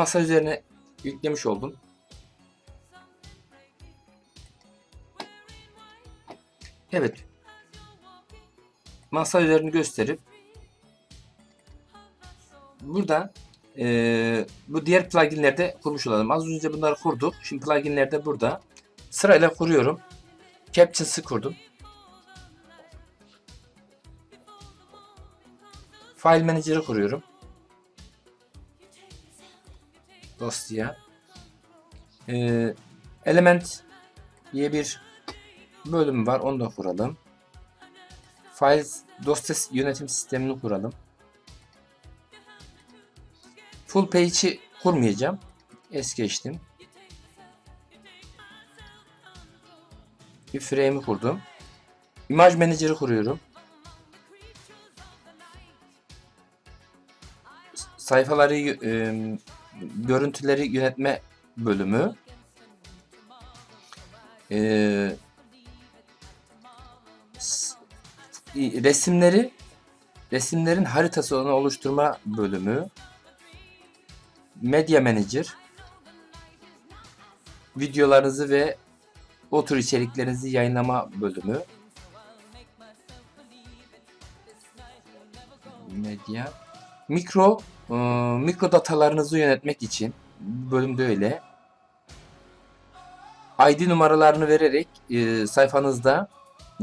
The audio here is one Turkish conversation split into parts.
masa üzerine yüklemiş oldum. Evet. Masa üzerini gösterip burada eee, bu diğer pluginlerde kurmuş olalım. Az önce bunları kurduk. Şimdi pluginlerde burada. Sırayla kuruyorum. Captions'ı kurdum. File Manager'ı kuruyorum. Dosya. Ee, Element diye bir bölüm var. Onu da kuralım. Files dosya yönetim sistemini kuralım. Full page'i kurmayacağım. Es geçtim. Bir frame'i kurdum. Image Manager'ı kuruyorum. sayfaları e, görüntüleri yönetme bölümü. E, i- resimleri resimlerin haritasını oluşturma bölümü. Media Manager. Videolarınızı ve o tür içeriklerinizi yayınlama bölümü. Medya mikro e, mikro datalarınızı yönetmek için bu bölümde öyle ID numaralarını vererek e, sayfanızda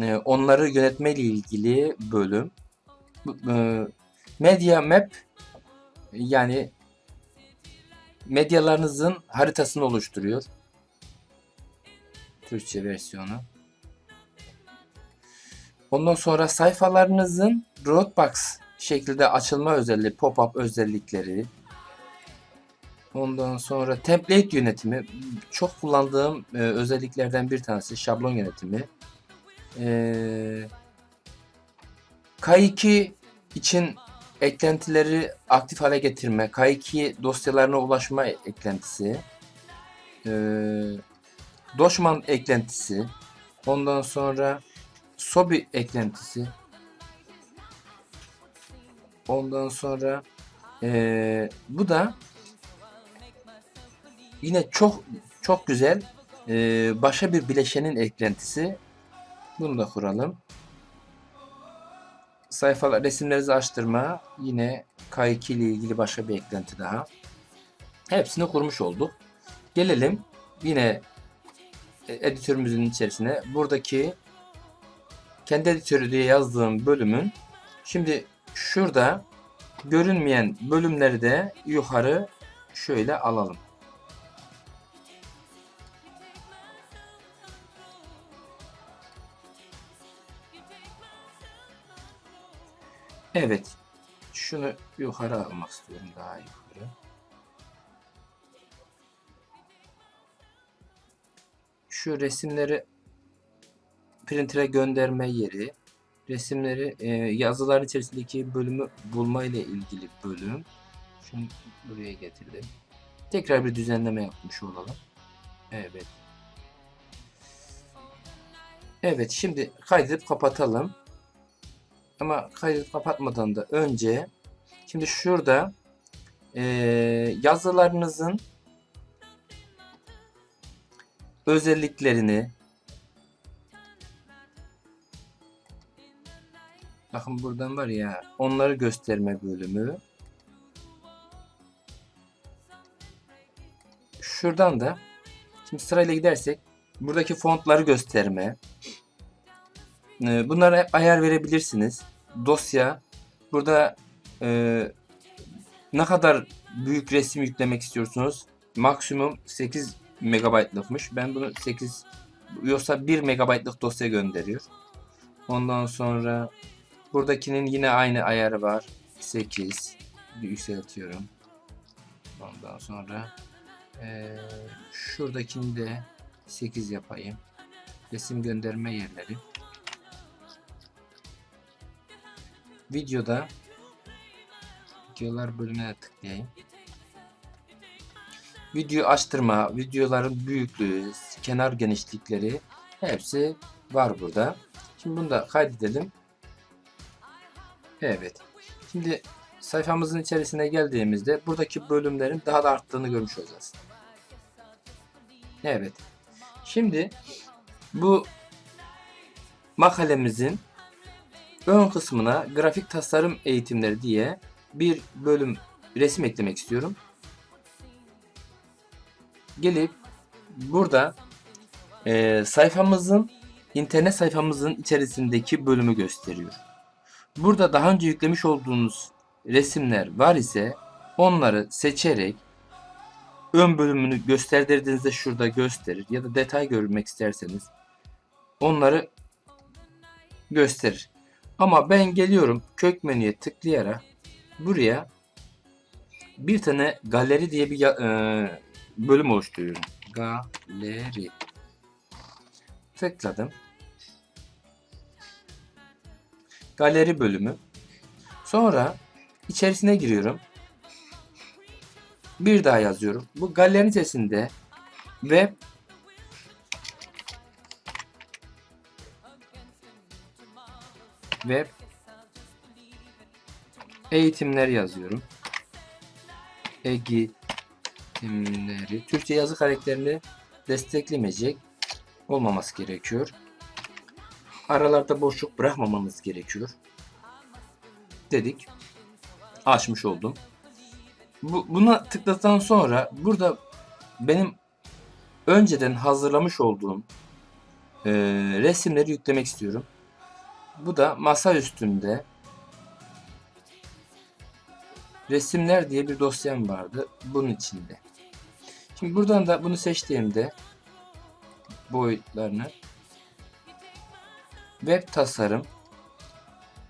e, onları yönetme ile ilgili bölüm e, Media Map yani medyalarınızın haritasını oluşturuyor. Türkçe versiyonu. Ondan sonra sayfalarınızın Dropbox şekilde açılma özelliği, pop-up özellikleri. Ondan sonra template yönetimi. Çok kullandığım e, özelliklerden bir tanesi şablon yönetimi. Ee, K2 için eklentileri aktif hale getirme. K2 dosyalarına ulaşma eklentisi. Ee, Doşman eklentisi. Ondan sonra Sobi eklentisi. Ondan sonra eee, bu da yine çok çok güzel eee, başka bir bileşenin eklentisi. Bunu da kuralım. Sayfalar resimlerinizi açtırma yine K2 ile ilgili başka bir eklenti daha. Hepsini kurmuş olduk. Gelelim yine e, editörümüzün içerisine. Buradaki kendi editörü diye yazdığım bölümün şimdi şurada görünmeyen bölümleri de yukarı şöyle alalım. Evet. Şunu yukarı almak istiyorum daha yukarı. Şu resimleri printer'e gönderme yeri, resimleri e, yazılar içerisindeki bölümü bulma ile ilgili bölüm. Şunu buraya getirdim. Tekrar bir düzenleme yapmış olalım. Evet. Evet şimdi kaydedip kapatalım. Ama kaydedip kapatmadan da önce şimdi şurada e, yazılarınızın özelliklerini bakın buradan var ya onları gösterme bölümü. Şuradan da şimdi sırayla gidersek buradaki fontları gösterme. Ee, bunlara ayar verebilirsiniz. Dosya burada e, ne kadar büyük resim yüklemek istiyorsunuz? Maksimum 8 megabaytlıkmış. Ben bunu 8 yoksa 1 megabaytlık dosya gönderiyor. Ondan sonra buradakinin yine aynı ayarı var 8 bir yükseltiyorum ondan sonra e, şuradakini de 8 yapayım resim gönderme yerleri videoda videolar bölümüne tıklayayım. Video açtırma, videoların büyüklüğü, kenar genişlikleri hepsi var burada. Şimdi bunu da kaydedelim. Evet. Şimdi sayfamızın içerisine geldiğimizde buradaki bölümlerin daha da arttığını görmüş olacağız. Evet. Şimdi bu makalemizin ön kısmına grafik tasarım eğitimleri diye bir bölüm resim eklemek istiyorum. Gelip burada e, sayfamızın internet sayfamızın içerisindeki bölümü gösteriyor. Burada daha önce yüklemiş olduğunuz resimler var ise onları seçerek ön bölümünü gösterdiğinizde şurada gösterir ya da detay görmek isterseniz onları gösterir. Ama ben geliyorum kök menüye tıklayarak buraya bir tane galeri diye bir e, bölüm oluşturuyorum. Galeri. Tıkladım. Galeri bölümü. Sonra içerisine giriyorum. Bir daha yazıyorum. Bu galerinin içerisinde web web eğitimler yazıyorum. Eğitimleri. Türkçe yazı karakterini desteklemeyecek olmaması gerekiyor. Aralarda boşluk bırakmamamız gerekiyor. Dedik. Açmış oldum. Bu, buna tıkladıktan sonra burada benim önceden hazırlamış olduğum e, resimleri yüklemek istiyorum. Bu da masa üstünde resimler diye bir dosyam vardı bunun içinde. Şimdi buradan da bunu seçtiğimde boyutlarını web tasarım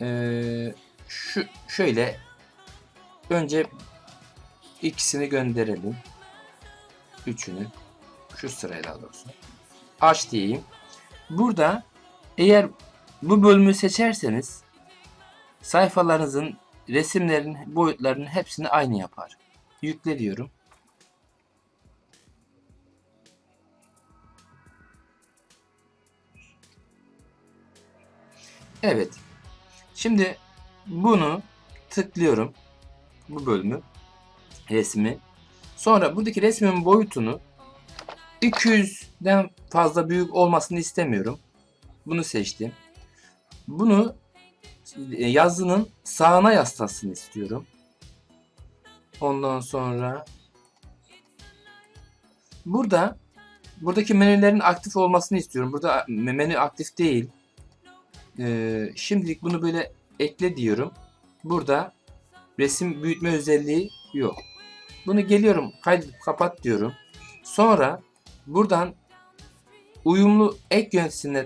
ee, şu şöyle önce ikisini gönderelim. Üçünü şu sırayla doğrusu. Aç diyeyim. Burada eğer bu bölümü seçerseniz sayfalarınızın resimlerin boyutlarının hepsini aynı yapar. Yükle diyorum. Evet. Şimdi bunu tıklıyorum. Bu bölümü. Resmi. Sonra buradaki resmin boyutunu 200'den fazla büyük olmasını istemiyorum. Bunu seçtim. Bunu e, yazının sağına yaslasın istiyorum. Ondan sonra burada buradaki menülerin aktif olmasını istiyorum. Burada menü aktif değil. Ee, şimdilik bunu böyle ekle diyorum. Burada resim büyütme özelliği yok. Bunu geliyorum kaydedip kapat diyorum. Sonra buradan uyumlu ek yöneticisine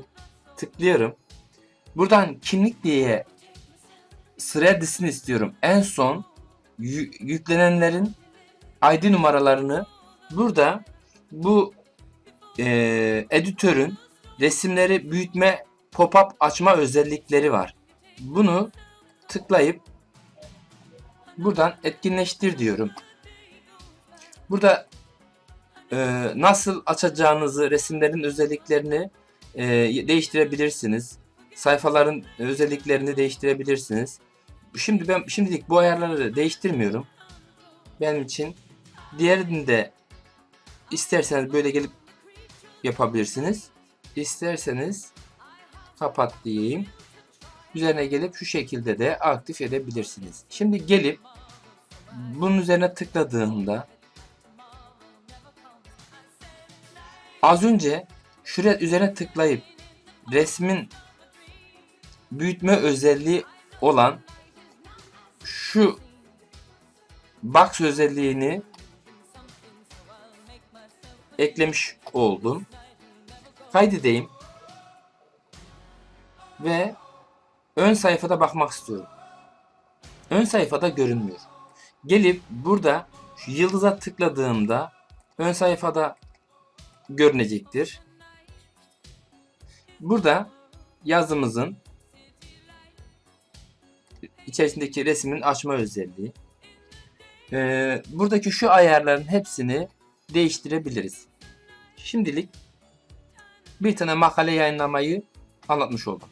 tıklıyorum. Buradan kimlik diye sıraya dizsin istiyorum. En son yü- yüklenenlerin ID numaralarını burada bu e, editörün resimleri büyütme pop-up açma özellikleri var. Bunu tıklayıp buradan etkinleştir diyorum. Burada e, nasıl açacağınızı, resimlerin özelliklerini e, değiştirebilirsiniz. Sayfaların özelliklerini değiştirebilirsiniz. Şimdi ben şimdilik bu ayarları değiştirmiyorum. Benim için diğerini de isterseniz böyle gelip yapabilirsiniz. İsterseniz kapat diyeyim. Üzerine gelip şu şekilde de aktif edebilirsiniz. Şimdi gelip bunun üzerine tıkladığımda az önce şuraya üzerine tıklayıp resmin büyütme özelliği olan şu box özelliğini eklemiş oldum. Kaydedeyim. Ve ön sayfada bakmak istiyorum. Ön sayfada görünmüyor. Gelip burada şu yıldıza tıkladığımda ön sayfada görünecektir. Burada yazımızın içerisindeki resmin açma özelliği. Ee, buradaki şu ayarların hepsini değiştirebiliriz. Şimdilik bir tane makale yayınlamayı anlatmış oldum.